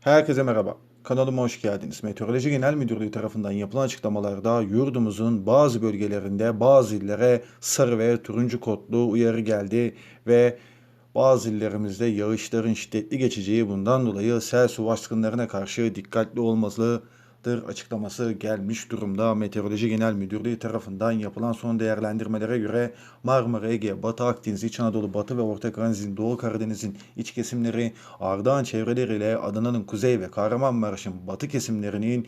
Herkese merhaba. Kanalıma hoş geldiniz. Meteoroloji Genel Müdürlüğü tarafından yapılan açıklamalarda yurdumuzun bazı bölgelerinde bazı illere sarı ve turuncu kodlu uyarı geldi ve bazı illerimizde yağışların şiddetli geçeceği bundan dolayı sel su baskınlarına karşı dikkatli olmalıdır açıklaması gelmiş durumda. Meteoroloji Genel Müdürlüğü tarafından yapılan son değerlendirmelere göre Marmara, Ege, Batı Akdeniz, İç Anadolu, Batı ve Orta Karadeniz'in, Doğu Karadeniz'in iç kesimleri, Ardahan çevreleriyle Adana'nın kuzey ve Kahramanmaraş'ın batı kesimlerinin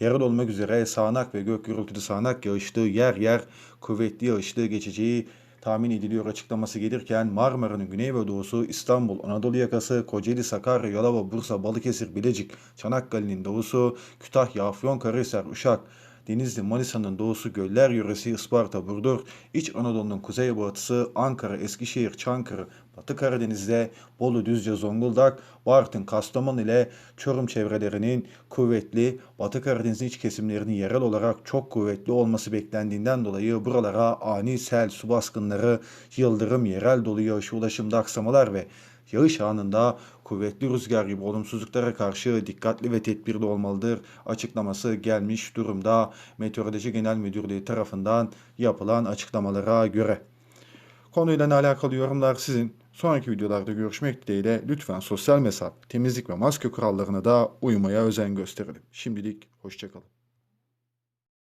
yerel olmak üzere sağanak ve gök gürültülü sağanak yağışlı yer yer kuvvetli yağışlı geçeceği tahmin ediliyor açıklaması gelirken Marmara'nın güney ve doğusu İstanbul, Anadolu yakası, Kocaeli, Sakarya, Yalova, Bursa, Balıkesir, Bilecik, Çanakkale'nin doğusu, Kütahya, Afyonkarahisar, Uşak, Denizli, Manisa'nın doğusu, Göller yöresi, Isparta, Burdur, İç Anadolu'nun kuzey batısı, Ankara, Eskişehir, Çankırı, Batı Karadeniz'de Bolu, Düzce, Zonguldak, Bartın, Kastamonu ile Çorum çevrelerinin kuvvetli, Batı Karadeniz'in iç kesimlerinin yerel olarak çok kuvvetli olması beklendiğinden dolayı buralara ani sel, su baskınları, yıldırım, yerel dolu yağış, ulaşımda aksamalar ve yağış anında kuvvetli rüzgar gibi olumsuzluklara karşı dikkatli ve tedbirli olmalıdır açıklaması gelmiş durumda Meteoroloji Genel Müdürlüğü tarafından yapılan açıklamalara göre. Konuyla alakalı yorumlar sizin. Sonraki videolarda görüşmek dileğiyle lütfen sosyal mesafe, temizlik ve maske kurallarına da uymaya özen gösterelim. Şimdilik hoşçakalın.